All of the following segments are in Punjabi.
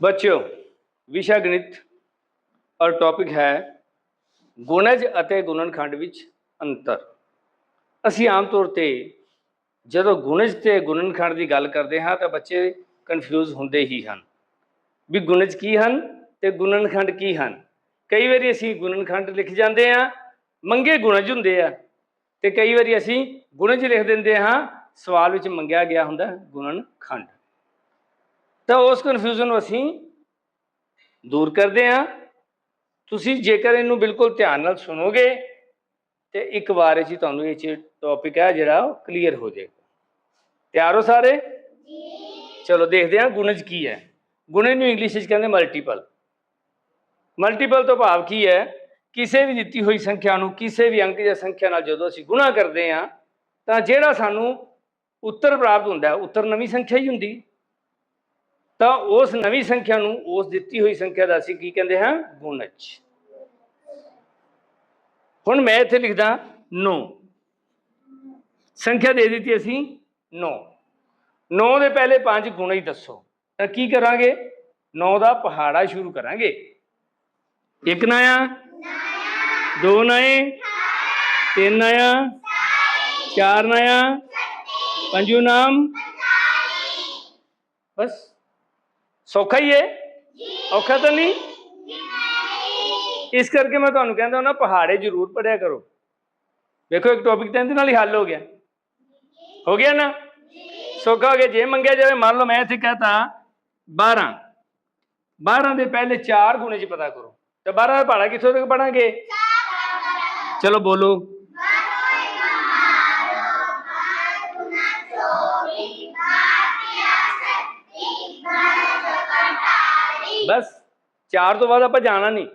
ਬੱਚਿਓ, ਵਿਸ਼ਾ ਗਣਿਤ ਔਰ ਟੌਪਿਕ ਹੈ ਗੁਣਜ ਅਤੇ ਗੁਣਨਖੰਡ ਵਿੱਚ ਅੰਤਰ। ਅਸੀਂ ਆਮ ਤੌਰ ਤੇ ਜਦੋਂ ਗੁਣਜ ਤੇ ਗੁਣਨਖੰਡ ਦੀ ਗੱਲ ਕਰਦੇ ਹਾਂ ਤਾਂ ਬੱਚੇ ਕਨਫਿਊਜ਼ ਹੁੰਦੇ ਹੀ ਹਨ। ਵੀ ਗੁਣਜ ਕੀ ਹਨ ਤੇ ਗੁਣਨਖੰਡ ਕੀ ਹਨ? ਕਈ ਵਾਰੀ ਅਸੀਂ ਗੁਣਨਖੰਡ ਲਿਖ ਜਾਂਦੇ ਹਾਂ, ਮੰਗੇ ਗੁਣਜ ਹੁੰਦੇ ਆ ਤੇ ਕਈ ਵਾਰੀ ਅਸੀਂ ਗੁਣਜ ਲਿਖ ਦਿੰਦੇ ਹਾਂ, ਸਵਾਲ ਵਿੱਚ ਮੰਗਿਆ ਗਿਆ ਹੁੰਦਾ ਗੁਣਨਖੰਡ। ਤਾਂ ਉਸ ਕਨਫਿਊਜ਼ਨ ਨੂੰ ਅਸੀਂ ਦੂਰ ਕਰਦੇ ਹਾਂ। ਤੁਸੀਂ ਜੇਕਰ ਇਹਨੂੰ ਬਿਲਕੁਲ ਧਿਆਨ ਨਾਲ ਸੁਣੋਗੇ, ਤੇ ਇੱਕ ਵਾਰ ਵਿੱਚ ਤੁਹਾਨੂੰ ਇਹ ਚ ਟੌਪਿਕ ਹੈ ਜਿਹੜਾ ਉਹ ਕਲੀਅਰ ਹੋ ਜਾਏਗਾ। ਤਿਆਰ ਹੋ ਸਾਰੇ? ਚਲੋ ਦੇਖਦੇ ਹਾਂ ਗੁਣਜ ਕੀ ਹੈ। ਗੁਣੇ ਨੂੰ ਇੰਗਲਿਸ਼ ਵਿੱਚ ਕਹਿੰਦੇ ਮਲਟੀਪਲ ਮਲਟੀਪਲ ਤੋਂ ਭਾਵ ਕੀ ਹੈ? ਕਿਸੇ ਵੀ ਦਿੱਤੀ ਹੋਈ ਸੰਖਿਆ ਨੂੰ, ਕਿਸੇ ਵੀ ਅੰਕ ਜਾਂ ਸੰਖਿਆ ਨਾਲ ਜਦੋਂ ਅਸੀਂ ਗੁਣਾ ਕਰਦੇ ਹਾਂ, ਤਾਂ ਜਿਹੜਾ ਸਾਨੂੰ ਉੱਤਰ ਪ੍ਰਾਪਤ ਹੁੰਦਾ ਉੱਤਰ ਨਵੀਂ ਸੰਖਿਆ ਹੀ ਹੁੰਦੀ। ਤਾਂ ਉਸ ਨਵੀਂ ਸੰਖਿਆ ਨੂੰ ਉਸ ਦਿੱਤੀ ਹੋਈ ਸੰਖਿਆ ਦਾ ਅਸੀਂ ਕੀ ਕਹਿੰਦੇ ਹਾਂ? ਗੁਣਜ। ਹੁਣ ਮੈਂ ਇੱਥੇ ਲਿਖਦਾ 9 ਸੰਖਿਆ ਦੇ ਦਿੱਤੀ ਅਸੀਂ 9 9 ਦੇ ਪਹਿਲੇ ਪੰਜ ਗੁਣ ਹੀ ਦੱਸੋ। ਤਾਂ ਕੀ ਕਰਾਂਗੇ? 9 ਦਾ ਪਹਾੜਾ ਸ਼ੁਰੂ ਕਰਾਂਗੇ। ਇੱਕ ਨਇਆ ਦੋ ਨਏ ਤਿੰਨ ਨਇਆ ਚਾਰ ਨਇਆ ਪੰਜੂ ਨਾਮ? ਬਸ। ਸੌਖਾ ਹੀ ਹੈ? ਔਖਾ ਤਾਂ ਨਹੀਂ? ਇਸ ਕਰਕੇ ਮੈਂ ਤੁਹਾਨੂੰ ਕਹਿੰਦਾ ਹਾਂ ਨਾ ਪਹਾੜੇ ਜ਼ਰੂਰ ਪੜਿਆ ਕਰੋ। ਵੇਖੋ ਇੱਕ ਟੌਪਿਕ ਤਾਂ ਇਹਦੇ ਨਾਲ ਹੀ ਹੱਲ ਹੋ ਗਿਆ। ਹੋ ਗਿਆ ਨਾ? ਸੌਖਾ ਹੋ ਗਿਆ। ਜੇ ਮੰਗਿਆ ਜਾਵੇ ਮੰਨ ਲਓ ਮੈਂ ਇੱਥੇ ਕਹਤਾ 12 12 ਦੇ ਪਹਿਲੇ 4 ਗੁਣੇ ਚ ਪਤਾ ਕਰੋ। ਤੇ 12 ਦਾ ਪਹਾੜਾ ਕਿੱਥੋਂ ਤੱਕ ਪੜਾਂਗੇ। ਚਲੋ ਬੋਲੋ। ਬਸ 4 ਤੋਂ ਬਾਅਦ ਆਪਾਂ ਜਾਣਾ ਨਹੀਂ।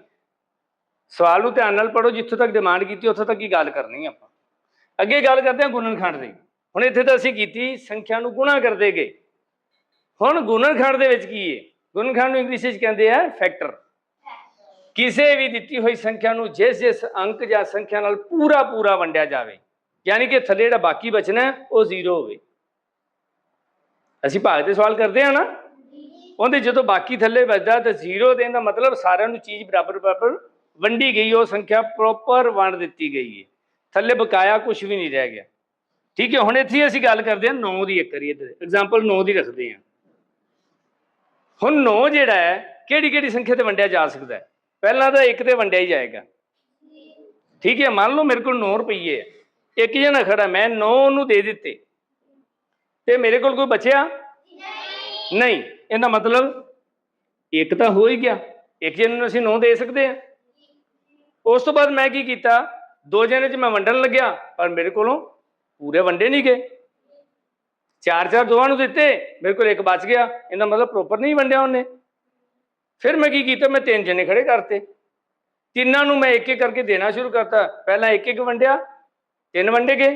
ਸਵਾਲ ਨੂੰ ਧਿਆਨ ਨਾਲ ਪੜੋ ਜਿੱਥੋਂ ਤੱਕ ਡਿਮਾਂਡ ਕੀਤੀ ਉੱਥੋਂ ਤੱਕ ਹੀ ਗੱਲ ਕਰਨੀ ਆਪਾਂ। ਅੱਗੇ ਗੱਲ ਕਰਦੇ ਹਾਂ ਗੁਣਨਖੰਡ ਦੀ। ਹੁਣ ਇੱਥੇ ਤਾਂ ਅਸੀਂ ਕੀਤੀ ਸੰਖਿਆ ਨੂੰ ਗੁਣਾ ਕਰਦੇ ਗਏ। ਹੁਣ ਗੁਣਨਖੰਡ ਦੇ ਵਿੱਚ ਕੀ ਹੈ ਗੁਣਨਖੰਡ ਨੂੰ ਇੰਗਲਿਸ਼ ਵਿੱਚ ਕਹਿੰਦੇ ਆ ਫੈਕਟਰ ਕਿਸੇ ਵੀ ਦਿੱਤੀ ਹੋਈ ਸੰਖਿਆ ਨੂੰ ਜਿਸ ਜਿਸ ਅੰਕ ਜਾਂ ਸੰਖਿਆ ਨਾਲ ਪੂਰਾ ਪੂਰਾ ਵੰਡਿਆ ਜਾਵੇ ਯਾਨੀ ਕਿ ਥੱਲੇ ਜਿਹੜਾ ਬਾਕੀ ਬਚਣਾ ਹੈ, ਉਹ ਜ਼ੀਰੋ ਹੋਵੇ। ਅਸੀਂ ਭਾਗ ਦੇ ਸਵਾਲ ਕਰਦੇ ਆ ਨਾ। ਉਹਦੇ ਜਦੋਂ ਬਾਕੀ ਥੱਲੇ ਵੱਜਦਾ ਤਾਂ ਜ਼ੀਰੋ ਦੇਣ ਦਾ ਮਤਲਬ ਸਾਰਿਆਂ ਨੂੰ ਚੀਜ਼ ਬਰਾਬਰ ਬਰਾਬਰ ਵੰਡੀ ਗਈ, ਉਹ ਸੰਖਿਆ ਪ੍ਰੋਪਰ ਵੰਡ ਦਿੱਤੀ ਗਈ ਹੈ। ਥੱਲੇ ਬਕਾਇਆ ਕੁਝ ਵੀ ਨਹੀਂ ਰਹਿ ਗਿਆ। ਠੀਕ ਹੈ, ਹੁਣ ਇੱਥੇ ਅਸੀਂ ਗੱਲ ਕਰਦੇ ਹਾਂ 9 ਦੀ ਇੱਕ ਵਾਰੀ ਇੱਧਰ। ਐਗਜ਼ਾਮਪਲ 9 ਦੀ ਰੱਖਦੇ ਹਾਂ। ਹੁਣ 9 ਜਿਹੜਾ ਹੈ, ਕਿਹੜੀ ਕਿਹੜੀ ਸੰਖਿਆ ਤੇ ਵੰਡਿਆ ਜਾ ਸਕਦਾ ਹੈ? ਪਹਿਲਾਂ ਤਾਂ ਇੱਕ ਤੇ ਵੰਡਿਆ ਹੀ ਜਾਏਗਾ। ਠੀਕ ਹੈ, ਮੰਨ ਲਓ ਮੇਰੇ ਕੋਲ 9 ਰੁਪਏ ਹੈ। ਇੱਕ ਜਣਾ ਖੜਾ, ਮੈਂ 9 ਨੂੰ ਦੇ ਦਿੱਤੇ। ਤੇ ਮੇਰੇ ਕੋਲ ਕੋਈ ਬਚਿਆ? ਨਹੀਂ, ਇਹਦਾ ਮਤਲਬ ਇੱਕ ਤਾਂ ਹੋ ਹੀ ਗਿਆ। ਇੱਕ ਜਣੇ ਨੂੰ ਅਸੀਂ 9 ਦੇ ਸਕਦੇ ਹਾਂ। ਉਸ ਤੋਂ ਬਾਅਦ ਮੈਂ ਕੀ ਕੀਤਾ? ਦੋ ਜਣੇ 'ਚ ਮੈਂ ਵੰਡਣ ਲੱਗਿਆ, ਪਰ ਮੇਰੇ ਕੋਲੋਂ ਪੂਰੇ ਵੰਡੇ ਨਹੀਂ ਗਏ। ਚਾਰ ਚਾਰ ਦੋਵਾਂ ਨੂੰ ਦਿੱਤੇ, ਮੇਰੇ ਕੋਲ ਇੱਕ ਬਚ ਗਿਆ। ਇਹਦਾ ਮਤਲਬ ਪ੍ਰੋਪਰ ਨਹੀਂ ਵੰਡਿਆ ਉਹਨੇ। ਫਿਰ ਮੈਂ ਕੀ ਕੀਤਾ? ਮੈਂ ਤਿੰਨ ਜਣੇ ਖੜੇ ਕਰਤੇ। ਤਿੰਨਾਂ ਨੂੰ ਮੈਂ ਇੱਕ ਇੱਕ ਕਰਕੇ ਦੇਣਾ ਸ਼ੁਰੂ ਕਰਤਾ। ਪਹਿਲਾਂ ਇੱਕ ਇੱਕ ਵੰਡਿਆ, ਤਿੰਨ ਵੰਡੇ ਗਏ।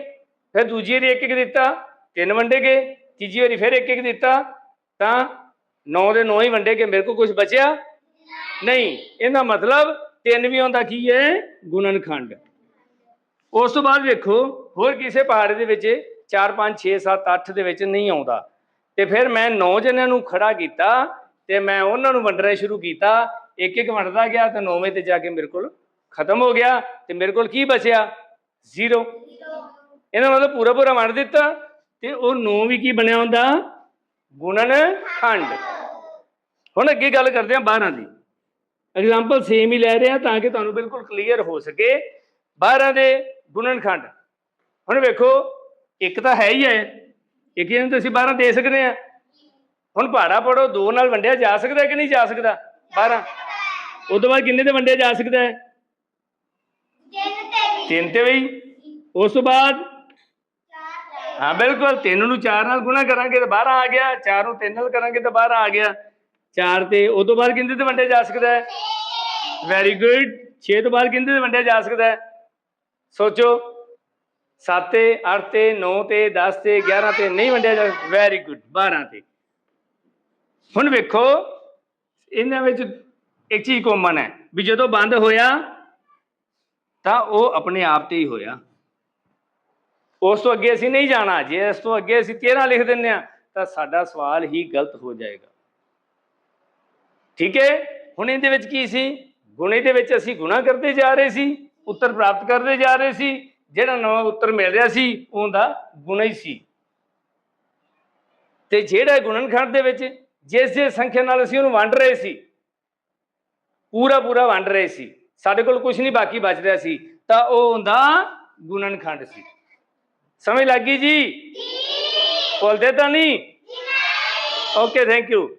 ਫਿਰ ਦੂਜੀ ਵਾਰੀ ਇੱਕ ਇੱਕ ਦਿੱਤਾ, ਤਿੰਨ ਵੰਡੇ ਗਏ। ਤੀਜੀ ਵਾਰੀ ਫਿਰ ਇੱਕ ਇੱਕ ਦਿੱਤਾ। ਤਾਂ 9 ਦੇ 9 ਹੀ ਵੰਡੇ ਗਏ ਮੇਰੇ ਕੋਲ ਕੁਝ ਬਚਿਆ? ਨਹੀਂ। ਇਹਦਾ ਮਤਲਬ ਤਿੰਨ ਵੀ ਆਉਂਦਾ ਕੀ ਹੈ? ਗੁਣਨਖੰਡ ਉਸ ਤੋਂ ਬਾਅਦ ਵੇਖੋ ਹੋਰ ਕਿਸੇ ਪਹਾੜੇ ਦੇ ਵਿੱਚ 4 5 6 7 8 ਦੇ ਵਿੱਚ ਨਹੀਂ ਆਉਂਦਾ। ਤੇ ਫਿਰ ਮੈਂ 9 ਜਣਿਆਂ ਨੂੰ ਖੜਾ ਕੀਤਾ ਤੇ ਮੈਂ ਉਹਨਾਂ ਨੂੰ ਵੰਡਣਾ ਸ਼ੁਰੂ ਕੀਤਾ। ਇੱਕ ਇੱਕ ਵੰਡਦਾ ਗਿਆ ਤੇ 9ਵੇਂ ਤੇ ਜਾ ਕੇ ਮੇਰੇ ਕੋਲ ਖਤਮ ਹੋ ਗਿਆ ਤੇ ਮੇਰੇ ਕੋਲ ਕੀ ਬਚਿਆ? ਜ਼ੀਰੋ। ਇਹਨਾਂ ਮਤਲਬ ਪੂਰਾ ਪੂਰਾ ਵੰਡ ਦਿੱਤਾ ਤੇ ਉਹ 9 ਵੀ ਕੀ ਬਣਿਆ ਹੁੰਦਾ? ਗੁਣਨ ਖੰਡ। ਹੁਣ ਅੱਗੇ ਗੱਲ ਕਰਦੇ ਹਾਂ 12 ਦੀ। ਐਗਜ਼ਾਮਪਲ ਸੇਮ ਹੀ ਲੈ ਰਹੇ ਹਾਂ ਤਾਂ ਕਿ ਤੁਹਾਨੂੰ ਬਿਲਕੁਲ ਕਲੀਅਰ ਹੋ ਸਕੇ। 12 ਦੇ ਗੁਣਨਖੰਡ ਹੁਣ ਵੇਖੋ ਇੱਕ ਤਾਂ ਹੈ ਹੀ ਹੈ। ਇੱਕ ਜਿਹਨੂੰ ਤੁਸੀਂ 12 ਦੇ ਸਕਦੇ ਆ ਹੁਣ ਪਹਾੜਾ ਪੜੋ ਦੋ ਨਾਲ ਵੰਡਿਆ ਜਾ ਸਕਦਾ ਕਿ ਨਹੀਂ ਜਾ ਸਕਦਾ? 12 ਉਸ ਤੋਂ ਬਾਅਦ ਕਿੰਨੇ ਤੇ ਵੰਡਿਆ ਜਾ ਸਕਦਾ ਹੈ? ਤਿੰਨ ਤੇ ਬਈ ਉਸ ਤੋਂ ਬਾਅਦ ਹਾਂ, ਬਿਲਕੁਲ, ਤਿੰਨ ਨੂੰ ਚਾਰ ਨਾਲ ਗੁਣਾ ਕਰਾਂਗੇ ਤਾਂ 12 ਆ ਗਿਆ, ਚਾਰ ਨੂੰ ਤਿੰਨ ਨਾਲ ਕਰਾਂਗੇ ਤਾਂ 12 ਆ ਗਿਆ। ਚਾਰ ਤੇ ਉਹ ਤੋਂ ਬਾਅਦ ਕਿੰਨੇ ਤੇ ਵੰਡਿਆ ਜਾ ਸਕਦਾ ਹੈ? ਵੈਰੀ ਗੁੱਡ 6 ਤੋਂ ਬਾਅਦ ਕਿੰਨੇ ਤੇ ਵੰਡਿਆ ਜਾ ਸਕਦਾ ਹੈ? ਸੋਚੋ। 7 ਤੇ 8 ਤੇ 9 ਤੇ 10 ਤੇ 11 ਤੇ ਨਹੀਂ ਵੰਡਿਆ ਜਾ ਵੈਰੀ ਗੁੱਡ 12 ਤੇ। ਹੁਣ ਵੇਖੋ, ਇਹਨਾਂ ਵਿੱਚ ਇੱਕ ਚੀਜ਼ ਕਾਮਨ ਹੈ ਵੀ ਜਦੋਂ ਬੰਦ ਹੋਇਆ, ਤਾਂ ਉਹ ਆਪਣੇ ਆਪ ਤੇ ਹੀ ਹੋਇਆ। ਉਸ ਤੋਂ ਅੱਗੇ ਅਸੀਂ ਨਹੀਂ ਜਾਣਾ। ਜੇ ਇਸ ਤੋਂ ਅੱਗੇ ਅਸੀਂ 13 ਲਿਖ ਦਿੰਨੇ ਆ ਤਾਂ ਸਾਡਾ ਸਵਾਲ ਹੀ ਗਲਤ ਹੋ ਜਾਏਗਾ। ਠੀਕ ਹੈ? ਹੁਣ ਇਹਦੇ ਵਿੱਚ ਕੀ ਸੀ? ਗੁਣੇ ਦੇ ਵਿੱਚ ਅਸੀਂ ਗੁਣਾ ਕਰਦੇ ਜਾ ਰਹੇ ਸੀ, ਉੱਤਰ ਪ੍ਰਾਪਤ ਕਰਦੇ ਜਾ ਰਹੇ ਸੀ, ਜਿਹੜਾ ਨਵਾਂ ਉੱਤਰ ਮਿਲ ਰਿਹਾ ਸੀ, ਉਹਦਾ ਗੁਣਾ ਹੀ ਸੀ। ਤੇ ਜਿਹੜਾ ਗੁਣਨਖੰਡ ਦੇ ਵਿੱਚ ਜਿਸ ਜਿਸ ਸੰਖਿਆ ਨਾਲ ਅਸੀਂ ਉਹਨੂੰ ਵੰਡ ਰਹੇ ਸੀ, ਪੂਰਾ ਪੂਰਾ ਵੰਡ ਰਹੇ ਸੀ, ਸਾਡੇ ਕੋਲ ਕੁਝ ਨਹੀਂ, ਬਾਕੀ ਬਚ ਰਿਹਾ ਸੀ, ਤਾਂ ਉਹ ਹੁੰਦਾ ਗੁਣਨਖੰਡ ਸੀ। ਸਮਝ ਲੱਗੀ ਜੀ? ਭੁੱਲਦੇ ਤਾਂ ਨਹੀਂ? Okay thank you